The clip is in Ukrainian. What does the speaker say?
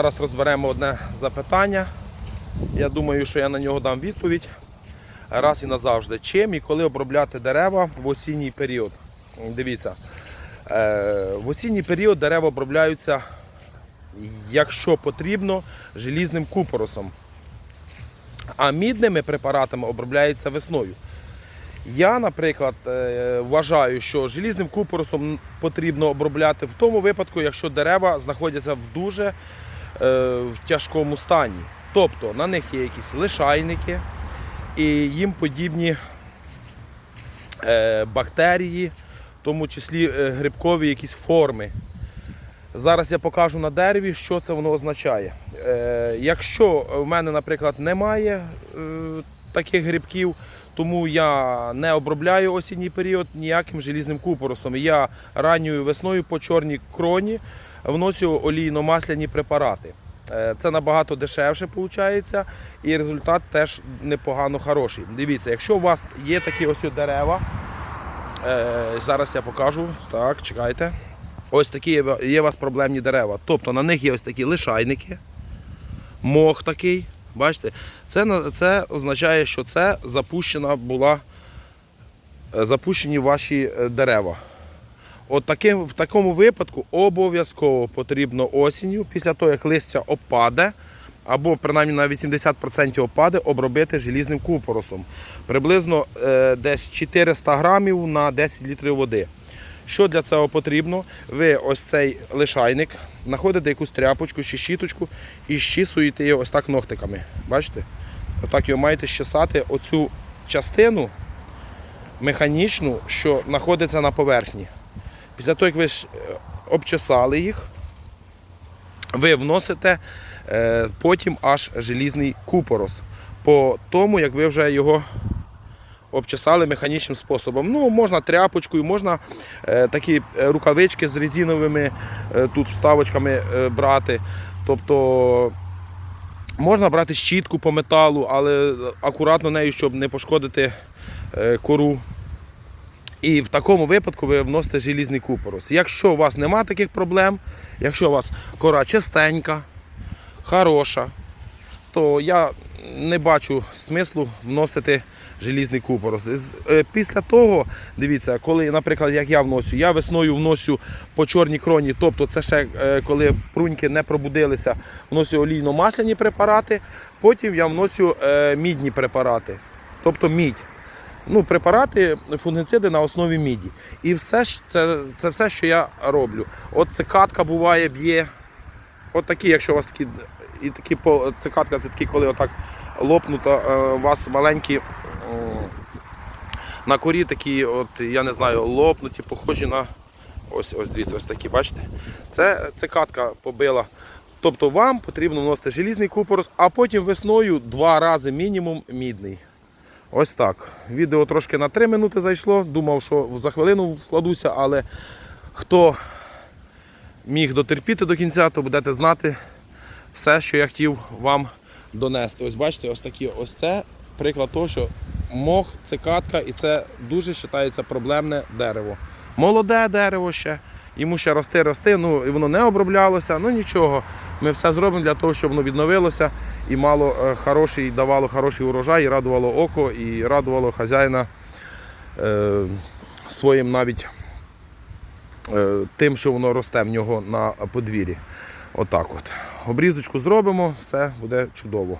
Зараз розберемо одне запитання. Я думаю, що я на нього дам відповідь раз і назавжди. Чим і коли обробляти дерева в осінній період? Дивіться, е, в осінній період дерева обробляються, якщо потрібно, желізним купоросом. А мідними препаратами обробляється весною. Я, наприклад, е, вважаю, що желізним купоросом потрібно обробляти в тому випадку, якщо дерева знаходяться в дуже в тяжкому стані. Тобто на них є якісь лишайники і їм подібні е, бактерії, в тому числі е, грибкові якісь форми. Зараз я покажу на дереві, що це воно означає. Е, якщо в мене, наприклад, немає е, таких грибків, тому я не обробляю осінній період ніяким желізним купоросом. Я ранньою весною по чорній кроні вносю олійно-масляні препарати. Е, Це набагато дешевше виходить, і результат теж непогано хороший. Дивіться, якщо у вас є такі ось дерева, е, зараз я покажу. Так, чекайте. Ось такі є у вас проблемні дерева. Тобто на них є ось такі лишайники, мох такий. Бачите, це, це означає, що це запущена була, е, запущені ваші дерева. От таким, в такому випадку обов'язково потрібно осінню, після того, як листя опаде, або принаймні на 80% опаде, обробити желізним купоросом. Приблизно е, десь 400 грамів на 10 літрів води. Що для цього потрібно? Ви ось цей лишайник знаходите якусь тряпочку чи щіточку і щісуєте його ось так ногтиками. Бачите? Отак його маєте щесати оцю частину механічну, що знаходиться на поверхні. Після того, як ви е, обчесали їх, ви вносите е, потім аж желізний купорос. По тому, як ви вже його обчесали механічним способом. Ну, можна тряпочкою, можна е, такі рукавички з резиновими тут вставочками брати. Тобто можна брати щітку по металу, але акуратно нею, щоб не пошкодити кору. І в такому випадку ви вносите желізний купорос. Якщо у вас немає таких проблем, якщо у вас кора чистенька, хороша, то я не бачу смислу вносити желізний купорос. Е, Після того, дивіться, коли, наприклад, як я вносю, я весною вносю по чорній кроні, тобто це ще е, коли пруньки не пробудилися, вносю олійно-масляні препарати, потім я вносю е, мідні препарати, тобто мідь. Ну, препарати, фунгициди на основі міді. І все це, це все, що я роблю. От цикатка буває, б'є. От такі, якщо у вас такі, і такі цикатка, це такі, коли отак лопнуто, е, у вас маленькі на корі такі, от, я не знаю, лопнуті, похожі на. Ось, ось дивіться, ось такі, бачите? Це цикатка побила. Тобто вам потрібно вносити желізний купорос, а потім весною два рази мінімум мідний. Ось так. Відео трошки на 3 минути зайшло. Думав, що за хвилину вкладуся, але хто міг дотерпіти до кінця, то будете знати все, що я хотів вам донести. Ось бачите, ось такі, ось це приклад того, що мох, цикатка, і це дуже вважається проблемне дерево. Молоде дерево ще, йому ще рости, рости, ну і воно не оброблялося, ну нічого. Ми все зробимо для того, щоб воно відновилося і мало е, хороший, давало хороший урожай, і радувало око, і радувало хазяїна е, своїм навіть е, тим, що воно росте в нього на подвір'ї. Отак от. Обрізочку зробимо, все буде чудово.